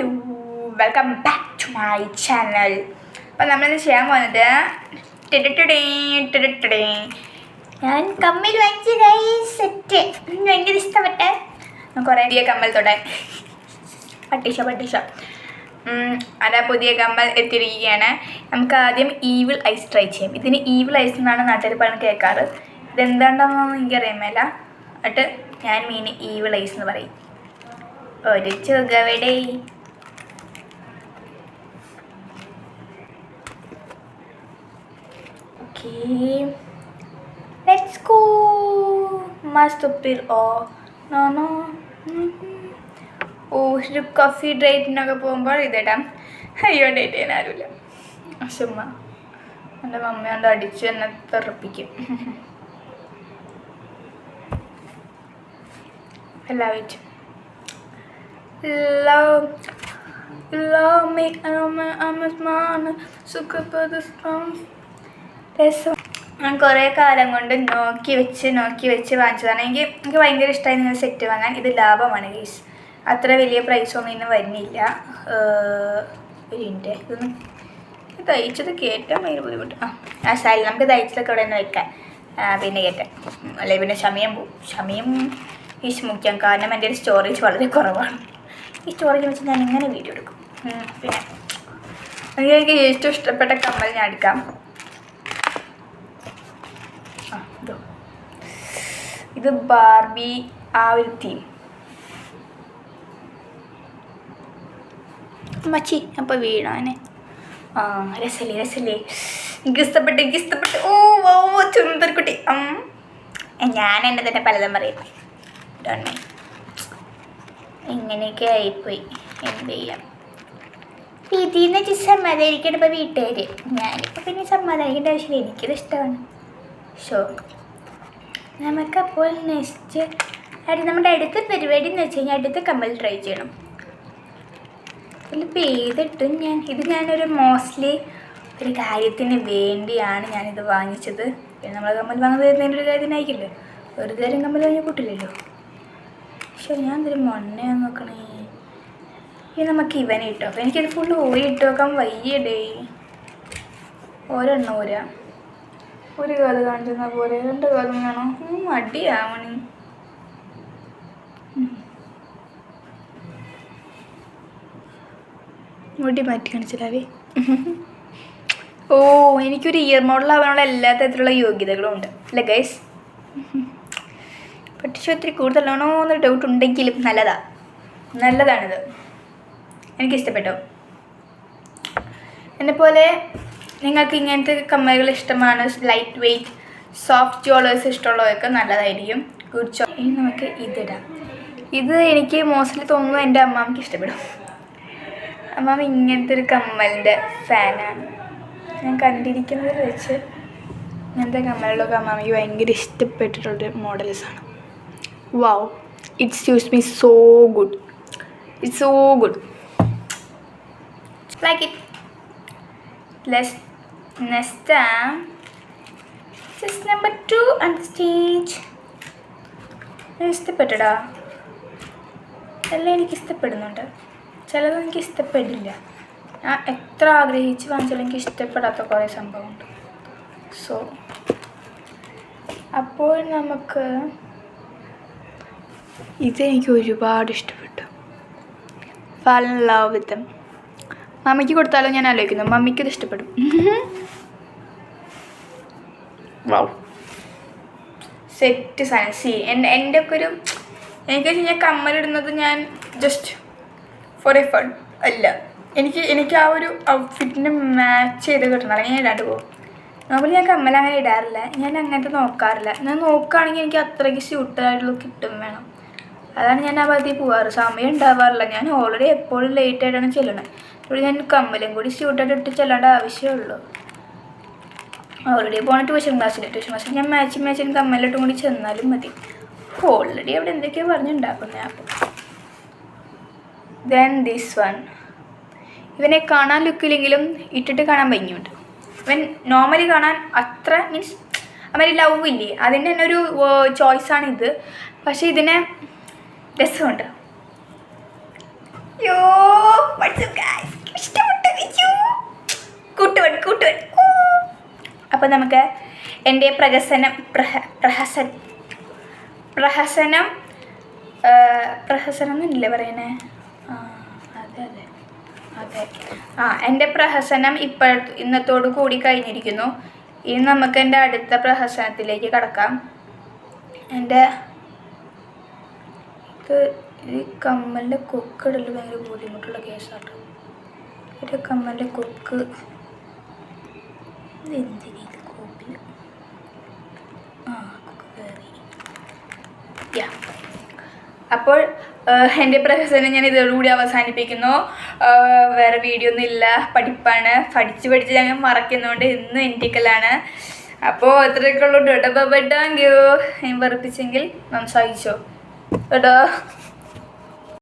Hello welcome back to my channel appam നമ്മളിന്ന് ചെയ്യാൻ പോകുന്നത്. ഞാൻ കമ്മിൽ വാങ്ങിച്ച സെറ്റ് ഭയങ്കര ഇഷ്ടപ്പെട്ടെ. കുറേ പുതിയ കമ്മൽ തൊടാൻ. പട്ടിഷ പട്ടിഷ. അതാ പുതിയ കമ്മൽ എത്തിയിരിക്കുകയാണ്. നമുക്ക് ആദ്യം ഈവിൾ ഐസ് ട്രൈ ചെയ്യാം. ഇതിന് ഈവിൾ ഐസ് എന്നാണ് നാട്ടിൽ പറഞ്ഞ് കേൾക്കാറ്. ഇതെന്താണെന്നൊന്നും മേല എന്നിട്ട് ഞാൻ മീൻ ഈവിൾ ഐസ് എന്ന് പറയും. ഒരു ചുകവിടെ ഓക്കേ ലെറ്റ്സ് ഗോ മസ്റ്റ് ഉപ്പിൽ oh നോ നോ ഓ ഒരു കഫി ഡേറ്റിനൊക്കെ പോകുമ്പോൾ ഇതിടാം. അയ്യോ ഡേറ്റ് ചെയ്യാൻ ആരുമില്ല ചുമ്മാ എന്റെ മമ്മ കൊണ്ട് അടിച്ച് എന്നെ തെറപ്പിക്കും. എല്ലാം വെച്ചു love love me I'm a, I'm a രസം. ഞാൻ കുറേ കാലം കൊണ്ട് നോക്കി വെച്ച് നോക്കി വെച്ച് വാങ്ങിച്ചതാണ്. എനിക്ക് എനിക്ക് ഭയങ്കര ഇഷ്ടമായി നിങ്ങൾ സെറ്റ് വാങ്ങാൻ. ഇത് ലാഭമാണ് ഗീസ് അത്ര വലിയ പ്രൈസ് ഒന്നും ഇന്ന് വരുന്നില്ല. ഇതിന്റെ ഇതൊന്ന് ഇത് തയ്ച്ചത് കയറ്റാൻ ഭയങ്കര ബുദ്ധിമുട്ട്. ആ ആ സാരി നമുക്ക് തയ്ച്ചതൊക്കെ ഇവിടെ നിന്ന് വെക്കാം. പിന്നെ കയറ്റാം അല്ലെങ്കിൽ പിന്നെ സമയം പോവും സമയം ഈ മുഖ്യം. കാരണം എന്റെ ഒരു സ്റ്റോറേജ് വളരെ കുറവാണ്. ഈ സ്റ്റോറേജ് വെച്ച് ഞാൻ ഇങ്ങനെ വീഡിയോ എടുക്കും. പിന്നെ എനിക്ക് ഏറ്റവും ഇഷ്ടപ്പെട്ട കമ്മൽ ഞാൻ എടുക്കാം ആ ഇതോ ഇത് ബാർബി ആ ഒരു തീം മച്ചി അപ്പോൾ വീണാനെ. ആ രസല്ലേ രസല്ലേ. എനിക്ക് ഇഷ്ടപ്പെട്ടു എനിക്ക് ഇഷ്ടപ്പെട്ടു. ഓ ഓ ചുന്തർക്കുട്ടി ഞാൻ എന്നെ തന്നെ പലതും പറയും. ഇങ്ങനെയൊക്കെ ആയിപ്പോയി. എന്ത് ചെയ്യാം. വീട്ടിൽ നിന്ന് വെച്ച് സമാധാനിക്കണം ഇപ്പോൾ വീട്ടുകാർ ഞാനിപ്പോൾ പിന്നെ സമാധാനിക്കേണ്ട ആവശ്യമില്ല. എനിക്കത് ഇഷ്ടമാണ്. ഷോ നമുക്കപ്പോൾ നെക്സ്റ്റ് അടുത്ത നമ്മുടെ അടുത്ത പരിപാടി എന്ന് വെച്ച് കഴിഞ്ഞാൽ അടുത്ത കമ്മൽ ട്രൈ ചെയ്യണം. ഇതിലിപ്പോൾ ഏതിട്ടും ഞാൻ ഇത് ഞാനൊരു മോസ്റ്റ്ലി ഒരു കാര്യത്തിന് വേണ്ടിയാണ് ഞാനിത് വാങ്ങിച്ചത്. പിന്നെ നമ്മൾ കമ്മൽ വാങ്ങുന്നത് തരുന്നതിന്റെ ഒരു കാര്യത്തിനായിരിക്കില്ലോ ഒരു തരം കമ്മൽ വാങ്ങി കൂട്ടില്ലല്ലോ. പക്ഷെ ഞാൻ എന്തൊരു മണ്ണയാന്ന് നോക്കണേ. ഇത് നമുക്ക് ഇവനെ ഇട്ടോ അപ്പോൾ എനിക്കത് ഫുള്ള് ഓരി ഇട്ട് നോക്കാൻ വയ്യടേ ഒരെണ്ണം ഓരാ ഒരു കാൽ കാണിച്ചെന്ന പോലെ രണ്ട് കാലം വേണോ. അടിയാവണി മുടി മാറ്റി കാണിച്ചില്ലാവേ ഓ എനിക്കൊരു ഇയർ മോഡൽ ആവാനുള്ള എല്ലാ തരത്തിലുള്ള യോഗ്യതകളും ഉണ്ട്. അല്ലേ ഗൈസ് പക്ഷേ ഒത്തിരി കൂടുതലാണോ എന്ന് ഡൗട്ട് ഉണ്ടെങ്കിലും നല്ലതാ. നല്ലതാണിത്. എനിക്കിഷ്ടപ്പെട്ടു. എന്നെപ്പോലെ നിങ്ങൾക്ക് ഇങ്ങനത്തെ കമ്മലുകൾ ഇഷ്ടമാണ് ലൈറ്റ് വെയ്റ്റ് സോഫ്റ്റ് ജോളേഴ്സ് ഇഷ്ടമുള്ളവർക്ക് നല്ലതായിരിക്കും. ഗുഡ് ജോ ഇനി നമുക്ക് ഇതിടാം. ഇത് എനിക്ക് മോസ്റ്റ്ലി തോന്നുന്നു എന്റെ അമ്മാമ്മക്ക് ഇഷ്ടപ്പെടും. അമ്മാമ്മ ഇങ്ങനത്തെ ഒരു കമ്മലിന്റെ ഫാനാണ് ഞാൻ കണ്ടിരിക്കുന്നത് വെച്ച് ഇങ്ങനത്തെ കമ്മലുകളൊക്കെ അമ്മാമ്മയ്ക്ക് ഭയങ്കര ഇഷ്ടപ്പെട്ടിട്ടുള്ളൊരു മോഡൽസാണ് wow it's use me so good it's so good like it Let's next time. This number two on the stage. ഇഷ്ടപ്പെട്ടടാ. എല്ലാം എനിക്ക് ഇഷ്ടപ്പെടുന്നുണ്ട്. ചിലത് എനിക്ക് ഇഷ്ടപ്പെടില്ല. ഞാൻ എത്ര ആഗ്രഹിച്ച് വാങ്ങിച്ചാലും എനിക്ക് ഇഷ്ടപ്പെടാത്ത കുറേ സംഭവമുണ്ട്. സോ അപ്പോൾ നമുക്ക് ഇതെനിക്ക് ഒരുപാട് ഇഷ്ടപ്പെട്ടു. ഫാൽ ലവ് വിത്ത് മമ്മിക്ക് കൊടുത്താലോ? ഞാൻ ആലോചിക്കുന്നു. മമ്മിക്ക് ഇത് ഇഷ്ടപ്പെടും. വൗ സെറ്റ് സാധനം സി എന്റെ എന്റെ ഒക്കെ ഒരു എനിക്ക് ഞാൻ കമ്മലിടുന്നത് ഞാൻ ജസ്റ്റ് ഫോർ എ ഫൺ അല്ല. എനിക്ക് എനിക്ക് ആ ഒരു ഔട്ട്ഫിറ്റിന് മാച്ച് ചെയ്ത് കിട്ടണം. അല്ലെങ്കിൽ ഞാൻ ഇടാണ്ട് പോകും. നോർമലി ഞാൻ കമ്മൽ അങ്ങനെ ഇടാറില്ല. ഞാൻ അങ്ങനത്തെ നോക്കാറില്ല. ഞാൻ നോക്കുകയാണെങ്കിൽ എനിക്ക് അത്രയ്ക്ക് സ്യൂട്ടായിട്ടുള്ള കിട്ടും വേണം. അതാണ് ഞാൻ ആ ഭാഗത്തേക്ക് പോവാറ്. സമയം ഉണ്ടാവാറില്ല. ഞാൻ ഓൾറെഡി എപ്പോഴും ലേറ്റ് ആയിട്ടാണ് ചെല്ലണത്. അതുകൊണ്ട് ഞാൻ കമ്മലും കൂടി സ്യൂട്ടായിട്ട് ഇട്ട് ചെല്ലേണ്ട ആവശ്യമുള്ളൂ ഓൾറെഡി പോണ ട്യൂഷൻ ക്ലാസ്സിൽ ട്യൂഷൻ ക്ലാസ്സിൽ ഞാൻ മാച്ച് മാച്ചിന് കമ്മലിട്ടും കൂടി ചെന്നാലും മതി. അപ്പോൾ ഓൾറെഡി അവിടെ എന്തൊക്കെയോ പറഞ്ഞുണ്ടാക്കുന്നത് അപ്പം ദെൻ ദിസ് വൺ ഇവനെ കാണാൻ ലുക്കില്ലെങ്കിലും ഇട്ടിട്ട് കാണാൻ ഭംഗിയുണ്ട്. ഇവൻ നോർമലി കാണാൻ അത്ര മീൻസ് അവന് ലവ് ഇല്ലേ? അതിന്റെ തന്നെ ഒരു ഇത്. പക്ഷേ ഇതിനെ രസമുണ്ട്. യോ അപ്പോൾ നമുക്ക് എന്റെ പ്രഹസനം പ്രഹ പ്രഹസൻ പ്രഹസനം പ്രഹസനം എന്നല്ലേ പറയണേ? അതെ അതെ അതെ. ആ എന്റെ പ്രഹസനം ഇപ്പോൾ ഇന്നത്തോടു കൂടി കഴിഞ്ഞിരിക്കുന്നു. ഇനി നമുക്ക് എന്റെ അടുത്ത പ്രഹസനത്തിലേക്ക് കടക്കാം. എന്റെ ഇത് ഈ കമ്മലിന്റെ കൊക്കിടൽ ഭയങ്കര ബുദ്ധിമുട്ടുള്ള കേസാട്ടോ. ഒരു കമ്മലിന്റെ കൊക്ക് ഇതെന്തിനീ ഇത് കോപ്പിൽ ആ യാ. അപ്പോൾ എന്റെ പ്രഹസനം ഞാൻ ഇതോടുകൂടി അവസാനിപ്പിക്കുന്നു. വേറെ വീഡിയോ ഒന്നും ഇല്ല. പഠിപ്പാണ്. പഠിച്ച് പഠിച്ച് ഞങ്ങൾ മറക്കുന്നതുകൊണ്ട് ഇന്നും എന്റിക്കലാണ് അപ്പോൾ അത്രയൊക്കെ ഉള്ളൂ. കേട്ടോ ബൈ താങ്ക് യു ഞാൻ വെറുപ്പിച്ചെങ്കിൽ സംസാരിച്ചോ കേട്ടോ